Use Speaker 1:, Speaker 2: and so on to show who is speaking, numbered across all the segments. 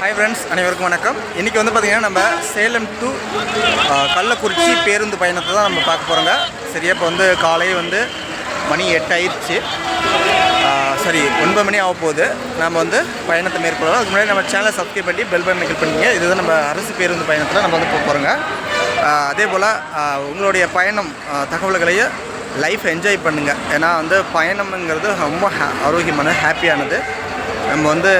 Speaker 1: Hi friends அனைவருக்கும் வணக்கம். இன்றைக்கி வந்து பார்த்திங்கன்னா நம்ம சேலம் டு கள்ளக்குறிச்சி பேருந்து பயணத்தை தான் நம்ம பார்க்க போகிறோங்க சரியா இப்போ வந்து காலை வந்து மணி எட்டு ஆயிடுச்சு சரி ஒன்பது மணி ஆக போகுது. நம்ம வந்து பயணத்தை மேற்கொள்ளலாம். அதுக்கு முன்னாடி நம்ம சேனலை சப்ஸ்கிரைப் பண்ணி பெல் பட்டன் கிளிக் பண்ணிங்க இதுதான் நம்ம அரசு பேருந்து பயணத்தில் நம்ம வந்து போக போகிறோங்க அதே போல் உங்களுடைய பயணம் தகவல்களையும் லைஃப் என்ஜாய் பண்ணுங்கள் ஏன்னா வந்து பயணம்ங்கிறது ரொம்ப ஹே- ஆரோக்கியமான ஹாப்பியானது நம்ம வந்து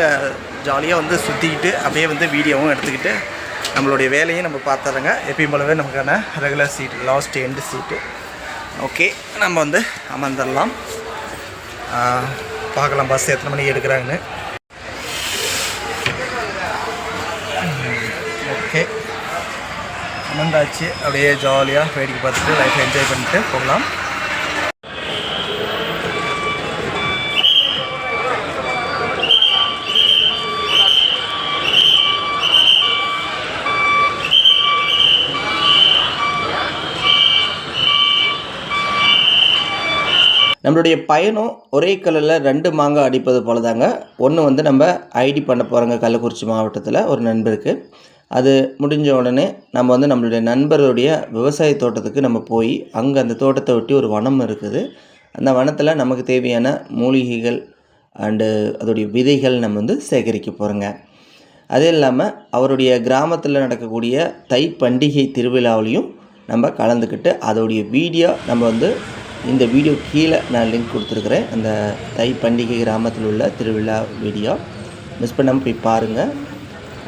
Speaker 1: ஜாலியாக வந்து சுற்றிக்கிட்டு அப்படியே வந்து வீடியோவும் எடுத்துக்கிட்டு நம்மளுடைய வேலையும் நம்ம பார்த்துறோங்க. எப்பயும் போலவே நமக்கான regular seat last end seat okay நம்ம வந்து அமர்ந்துடலாம். பார்க்கலாம் பஸ் எத்தனை மணிக்கு எடுக்கிறாங்கன்னு. ஓகே அமர்ந்தாச்சு. அப்படியே ஜாலியாக வேடிக்கை பார்த்துட்டு லைஃப் என்ஜாய் பண்ணிட்டு போகலாம். நம்மளுடைய பயணம் ஒரே கல்லில் ரெண்டு மாங்காய் அடிப்பது போல தாங்க ஒன்று வந்து நம்ம ஐடி பண்ண போகிறோங்க கள்ளக்குறிச்சி மாவட்டத்தில் ஒரு நண்பருக்கு. அது முடிஞ்ச உடனே நம்ம வந்து நம்மளுடைய நண்பருடைய விவசாய தோட்டத்துக்கு நம்ம போய் அங்கே அந்த தோட்டத்தை ஒட்டி ஒரு வனம் இருக்குது. அந்த வனத்தில் நமக்கு தேவையான மூலிகைகள் அண்டு அதோடைய விதைகள் நம்ம வந்து சேகரிக்க போகிறோங்க அது இல்லாமல் அவருடைய கிராமத்தில் நடக்கக்கூடிய தை பண்டிகை திருவிழாவிலையும் நம்ம கலந்துக்கிட்டு அதோடைய வீடியோ நம்ம வந்து இந்த வீடியோ கீழே நான் லிங்க் கொடுத்துருக்குறேன். அந்த தை பண்டிகை கிராமத்தில் உள்ள திருவிழா வீடியோ. மிஸ் பண்ணாமல் போய் பாருங்கள்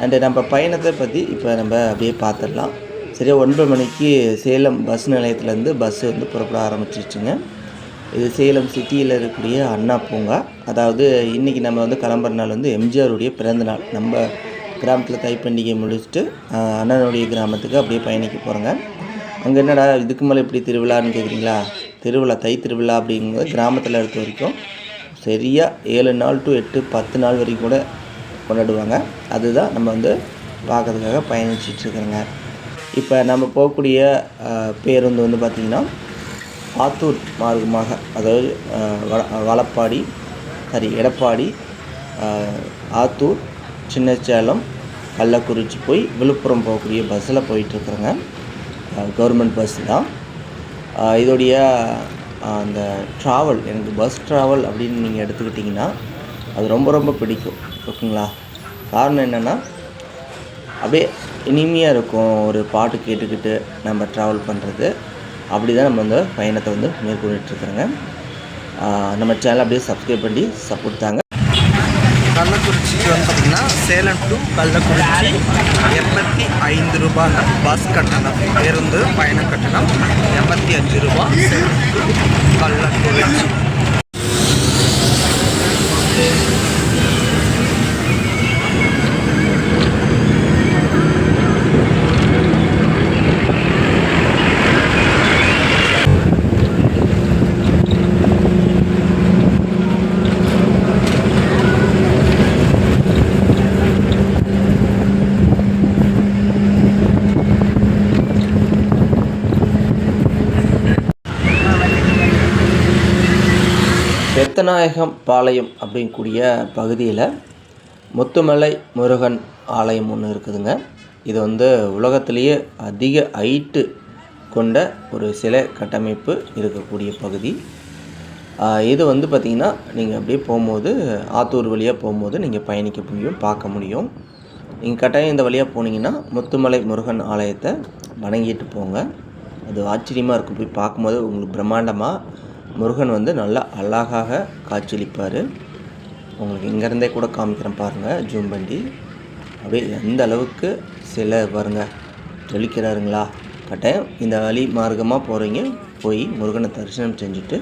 Speaker 1: அண்டு நம்ம பயணத்தை பற்றி இப்போ நம்ம அப்படியே பார்த்துடலாம் சரியாக ஒன்பது மணிக்கு சேலம் பஸ் நிலையத்துலேருந்து பஸ்ஸு வந்து புறப்பட ஆரம்பிச்சிருச்சுங்க. இது சேலம் சிட்டியில் இருக்கக்கூடிய அண்ணா பூங்கா. அதாவது இன்றைக்கி நம்ம வந்து கிளம்புற நாள் வந்து எம்ஜிஆருடைய பிறந்தநாள் நம்ம கிராமத்தில் தை பண்டிகை முடிச்சுட்டு அண்ணனுடைய கிராமத்துக்கு அப்படியே பயணிக்க போகிறோங்க அங்கே என்னடா இதுக்கு மேலே இப்படி திருவிழான்னு கேட்குறீங்களா திருவிழா தை திருவிழா அப்படிங்கும்போது கிராமத்தில் இருக்க வரைக்கும் சரியாக ஏழு நாள் டு எட்டு பத்து நாள் வரைக்கும் கூட கொண்டாடுவாங்க. அதுதான் நம்ம வந்து பார்க்கறதுக்காக பயணிச்சிட்ருக்குறோங்க இப்போ நம்ம போகக்கூடிய பேருந்து வந்து பார்த்திங்கன்னா ஆத்தூர் மார்க்கமாக அதாவது வள வளப்பாடி சாரி எடப்பாடி ஆத்தூர் சின்னச்சேலம் கள்ளக்குறிச்சி போய் விழுப்புரம் போகக்கூடிய பஸ்ஸில் போயிட்டுருக்குறோங்க கவர்மெண்ட் பஸ் தான். இதோடைய அந்த ட்ராவல் எனக்கு பஸ் ட்ராவல் அப்படின்னு நீங்கள் எடுத்துக்கிட்டிங்கன்னா அது ரொம்ப ரொம்ப பிடிக்கும். ஓகேங்களா? காரணம் என்னென்னா அப்படியே இனிமையாக இருக்கும் ஒரு பாட்டு கேட்டுக்கிட்டு நம்ம ட்ராவல் பண்ணுறது அப்படி தான் நம்ம வந்து பயணத்தை வந்து மேற்கொண்டுட்ருக்குறோங்க. நம்ம சேனல் அப்படியே சப்ஸ்கிரைப் பண்ணி சப்போர்ட் தாங்க. கள்ளக்குறிச்சிக்கு வந்து பார்த்திங்கன்னா சேலம் டு கள்ளக்குறிச்சி எண்பத்தி ரூபாங்க பஸ் கட்டணம் பேருந்து பயண கட்டணம் எண்பத்தி அஞ்சு ரூபா. கள்ளக்குறிச்சி சித்தநாயகம் பாளையம் அப்படிங்கக்கூடிய பகுதியில் முத்துமலை முருகன் ஆலயம் ஒன்று இருக்குதுங்க. இது வந்து உலகத்திலேயே அதிக ஹைட்டு கொண்ட ஒரு சிலை கட்டமைப்பு இருக்கக்கூடிய பகுதி. இது வந்து பார்த்திங்கன்னா நீங்கள் அப்படியே போகும்போது ஆத்தூர் வழியாக போகும்போது நீங்கள் பயணிக்க முடியும் பார்க்க முடியும். நீங்கள் கட்டாயம் இந்த வழியாக போனீங்கன்னா முத்துமலை முருகன் ஆலயத்தை வணங்கிட்டு போங்க. அது ஆச்சரியமாக இருக்கும் போய் பார்க்கும்போது உங்களுக்கு பிரம்மாண்டமாக முருகன் வந்து நல்லா அழகாக காட்சியளிப்பார். உங்களுக்கு இங்கேருந்தே கூட காமிக்கிறேன் பாருங்கள் ஜூம் பண்ணி. அப்படியே எந்த அளவுக்கு சிலை பாருங்க ஜொலிக்கிறாருங்களா கட்டாயம் இந்த வழி மார்க்கமாக போகிறீங்க போய் முருகனை தரிசனம் செஞ்சுட்டு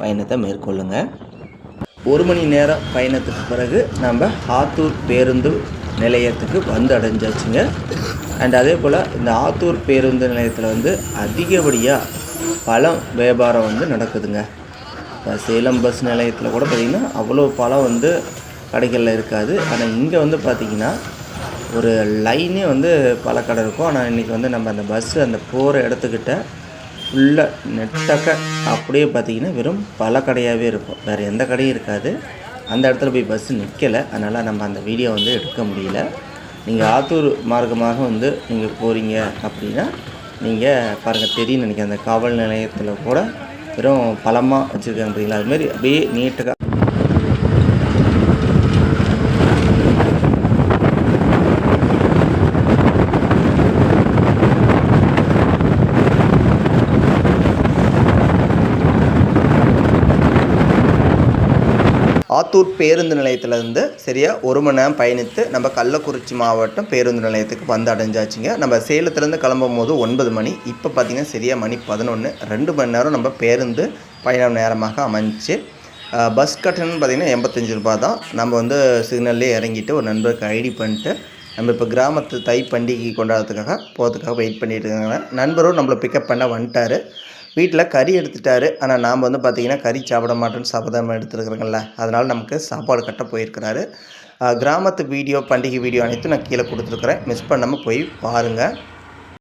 Speaker 1: பயணத்தை மேற்கொள்ளுங்க. ஒரு மணி நேரம் பயணத்துக்கு பிறகு நம்ம ஆத்தூர் பேருந்து நிலையத்துக்கு வந்து அடைஞ்சாச்சுங்க. அண்ட் அதே போல் இந்த ஆத்தூர் பேருந்து நிலையத்தில் வந்து அதிகப்படியாக பழம் வியாபாரம் வந்து நடக்குதுங்க. இப்போ சேலம் பஸ் நிலையத்தில் கூட பார்த்திங்கன்னா அவ்வளோ பழம் வந்து கடைகளில் இருக்காது. ஆனால் இங்கே வந்து பார்த்திங்கன்னா ஒரு லைனே வந்து பழக்கடை இருக்கும். ஆனால் இன்றைக்கி வந்து நம்ம அந்த பஸ்ஸு அந்த போகிற இடத்துக்கிட்ட ஃபுல்லாக நெட்டக்க அப்படியே பார்த்தீங்கன்னா வெறும் பழக்கடையாகவே இருக்கும். வேறு எந்த கடையும் இருக்காது. அந்த இடத்துல போய் பஸ்ஸு நிற்கலை அதனால் நம்ம அந்த வீடியோ வந்து எடுக்க முடியல. நீங்கள் ஆத்தூர் மார்க்கமாக வந்து நீங்கள் போகிறீங்க அப்படின்னா நீங்கள் பாருங்கள் தெரியும் நினைக்கிறேன். அந்த காவல் நிலையத்தில் கூட வெறும் பழமாக வச்சுருக்காங்க பார்த்தீங்களா அதுமாரி அப்படியே நீட்டாக ஆத்தூர் பேருந்து நிலையத்திலேருந்து சரியாக ஒரு மணி நேரம் பயணித்து நம்ம கள்ளக்குறிச்சி மாவட்டம் பேருந்து நிலையத்துக்கு வந்து அடைஞ்சாச்சுங்க. நம்ம சேலத்துலேருந்து கிளம்பும் போது ஒன்பது மணி. இப்போ பார்த்திங்கன்னா சரியாக மணி பதினொன்று ரெண்டு மணி நேரம் நம்ம பேருந்து பயணம் நேரமாக அமைஞ்சு பஸ் கட்டணம்னு பார்த்திங்கன்னா எண்பத்தஞ்சு ரூபா தான். நம்ம வந்து சிக்னல்லே இறங்கிட்டு ஒரு நண்பருக்கு ஐடி பண்ணிட்டு நம்ம இப்போ கிராமத்து தை பண்டிகை கொண்டாடுறதுக்காக போகிறதுக்காக வெயிட் பண்ணிட்டு இருக்காங்க. நண்பரும் நம்மளை பிக்கப் பண்ண வந்துட்டார். வீட்டில் கறி எடுத்துட்டாரு. ஆனால் நாம் வந்து பார்த்திங்கன்னா கறி சாப்பிட மாட்டோம்னு சபதம் எடுத்துருக்குறோங்கள அதனால் நமக்கு சாப்பாடு கட்ட போயிருக்கிறாரு. கிராமத்து வீடியோ பண்டிகை வீடியோ அனைத்தும் நான் கீழே கொடுத்துருக்குறேன். மிஸ் பண்ணாமல் போய் பாருங்கள்